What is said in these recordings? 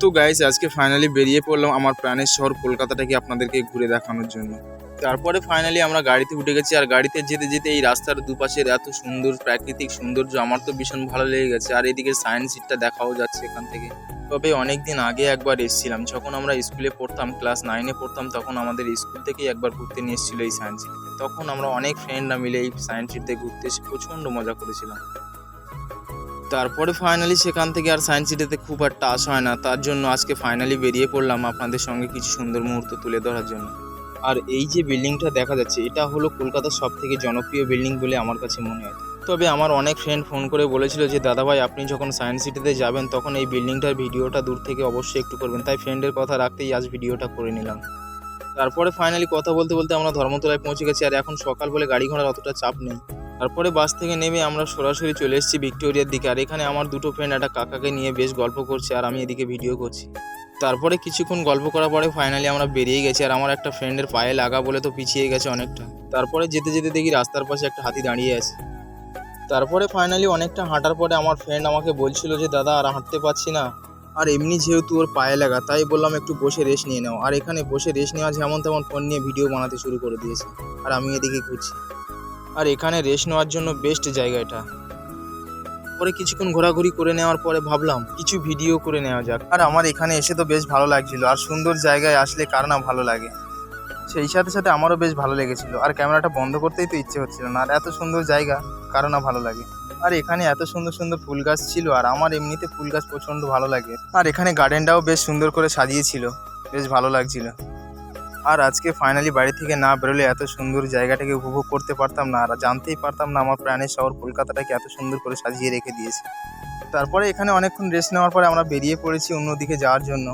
তো গাইস আজকে ফাইনালি বেরিয়ে পড়লাম আমার প্রাণের শহর কলকাতাটাকে আপনাদেরকে ঘুরে দেখানোর জন্য। তারপরে ফাইনালি আমরা গাড়িতে উঠে গেছি আর গাড়িতে যেতে যেতে এই রাস্তার দুপাশের এত সুন্দর প্রাকৃতিক সৌন্দর্য, আমার তো ভীষণ ভালো লেগে গেছে। আর এদিকে সায়েন্স সিটটা দেখাও যাচ্ছে এখান থেকে। তবে অনেক দিন আগে একবার এসেছিলাম, যখন আমরা স্কুলে পড়তাম ক্লাস নাইনে পড়তাম, তখন আমাদের স্কুল থেকেই একবার ঘুরতে নিয়ে এসেছিল এই সায়েন্স সিটিতে তখন আমরা অনেক ফ্রেন্ডরা মিলে এই সায়েন্স সিটিতে ঘুরতে এসে প্রচণ্ড মজা করেছিলাম। তারপরে ফাইনালি সেখান থেকে আর সায়েন্স সিটিতে খুব একটা আসা হয় না। তার জন্য আজকে ফাইনালি বেরিয়ে পড়লাম আপনাদের সঙ্গে কিছু সুন্দর মুহূর্ত তুলে ধরার জন্য। আর এই যে বিল্ডিংটা দেখা যাচ্ছে, এটা হলো কলকাতার সব থেকে জনপ্রিয় বিল্ডিং বলে আমার কাছে মনে হয়। তবে আমার অনেক ফ্রেন্ড ফোন করে বলেছিল যে, দাদাভাই, আপনি যখন সায়েন্স সিটিতে যাবেন, তখন এই বিল্ডিংটার ভিডিওটা দূর থেকে অবশ্যই একটু করবেন। তাই ফ্রেন্ডের কথা রাখতেই আজ ভিডিওটা করে নিলাম। তারপরে ফাইনালি কথা বলতে বলতে আমরা ধর্মতলায় পৌঁছে গেছি, আর এখন সকাল বলে গাড়ি ঘোড়ার অতটা চাপ নেই। তারপরে বাস থেকে নেমে আমরা সরাসরি চলে এসেছি ভিক্টোরিয়ার দিকে। আর এখানে আমার দুটো ফ্রেন্ড একটা কাকাকে নিয়ে বেশ গল্প করছে আর আমি এদিকে ভিডিও করছি। তারপরে কিছুক্ষণ গল্প করার পরে ফাইনালি আমরা বেরিয়ে গেছি আর আমার একটা ফ্রেন্ডের পায়ে লাগা বলে তো পিছিয়ে গেছে অনেকটা। তারপরে যেতে যেতে দেখি রাস্তার পাশে একটা হাতি দাঁড়িয়ে আছে। তারপরে ফাইনালি অনেকটা হাঁটার পরে আমার ফ্রেন্ড আমাকে বলছিল যে, দাদা, আর হাঁটতে পারছি না। আর এমনি যেহেতু ওর পায়ে লাগা, তাই বললাম একটু বসে রেস্ট নিয়ে নাও। আর এখানে বসে রেস্ট নেওয়া যেমন তেমন ফোন নিয়ে ভিডিও বানাতে শুরু করে দিয়েছে। আর আমি এদিকে ঘুরছি। আর এখানে রেস্ট নেওয়ার জন্য বেস্ট জায়গা এটা। পরে কিছুক্ষণ ঘোরাঘুরি করে নেওয়ার পরে ভাবলাম, কিছু ভিডিও করে নেওয়া যাক। আর আমার এখানে এসে তো বেশ ভালো লাগছিল, আর সুন্দর জায়গায় আসলে কার না ভালো লাগে। সেই সাথে সাথে আমারও বেশ ভালো লেগেছিল, আর ক্যামেরাটা বন্ধ করতেই তো ইচ্ছে হচ্ছিল না, আর এত সুন্দর জায়গা, কারও না ভালো লাগে। আর এখানে এত সুন্দর সুন্দর ফুল গাছ ছিল, আর আমার এমনিতে ফুল গাছ প্রচণ্ড ভালো লাগে। আর এখানে গার্ডেনটাও বেশ সুন্দর করে সাজিয়েছিল, বেশ ভালো লাগছিল। আর আজকে ফাইনালি বাড়ি থেকে না বেরোলে এত সুন্দর জায়গাটাকে উপভোগ করতে পারতাম না, আর জানতেই পারতাম না আমার প্রাণের শহর কলকাতাটাকে এত সুন্দর করে সাজিয়ে রেখে দিয়েছে। তারপরে এখানে অনেকক্ষণ রেস্ট নেওয়ার পরে আমরা বেরিয়ে পড়েছি অন্যদিকে যাওয়ার জন্য।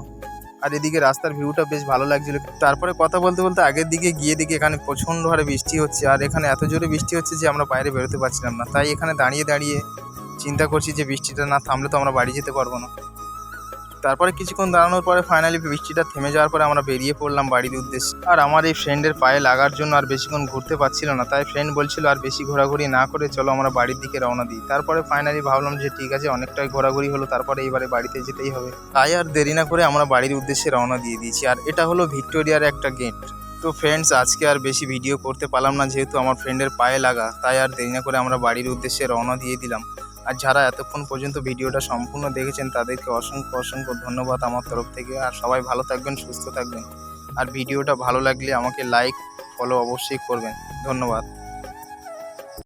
আর এদিকে রাস্তার ভিউটা বেশ ভালো লাগছিল। তারপরে কথা বলতে বলতে আগের দিকে গিয়ে দেখি এখানে প্রচণ্ড হারে বৃষ্টি হচ্ছে, আর এখানে এত জোরে বৃষ্টি হচ্ছে যে আমরা বাইরে বেরোতে পারছিলাম না। তাই এখানে দাঁড়িয়ে দাঁড়িয়ে চিন্তা করছি যে বৃষ্টিটা না থামলে তো আমরা বাড়ি যেতে পারব না। তারপরে কিছুক্ষণ দাঁড়ানোর পরে ফাইনালি বৃষ্টিটা থেমে যাওয়ার পরে আমরা বেরিয়ে পড়লাম বাড়ির উদ্দেশ্যে। আর আমার এই ফ্রেন্ডের পায়ে লাগার জন্য আর বেশিক্ষণ ঘুরতে পারছিল না, তাই ফ্রেন্ড বলছিল, আর বেশি ঘোরাঘুরি না করে চলো আমরা বাড়ির দিকে রওনা দিই। তারপরে ফাইনালি ভাবলাম যে ঠিক আছে, অনেকটাই ঘোরাঘুরি হলো, তারপরে এইবারে বাড়িতে যেতেই হবে। তাই আর দেরি না করে আমরা বাড়ির উদ্দেশ্যে রওনা দিয়ে দিয়েছি। আর এটা হলো ভিক্টোরিয়ার একটা গেট তো ফ্রেন্ডস আজকে আর বেশি ভিডিও করতে পারলাম না, যেহেতু আমার ফ্রেন্ডের পায়ে লাগা, তাই আর দেরি না করে আমরা বাড়ির উদ্দেশ্যে রওনা দিয়ে দিলাম। আর যারা এতক্ষণ পর্যন্ত ভিডিওটা সম্পূর্ণ দেখেছেন, তাদেরকে অসংখ্য অসংখ্য ধন্যবাদ আমার তরফ থেকে। আর সবাই ভালো থাকবেন, সুস্থ থাকবেন। আর ভিডিওটা ভালো লাগলে আমাকে লাইক ফলো অবশ্যই করবেন। ধন্যবাদ।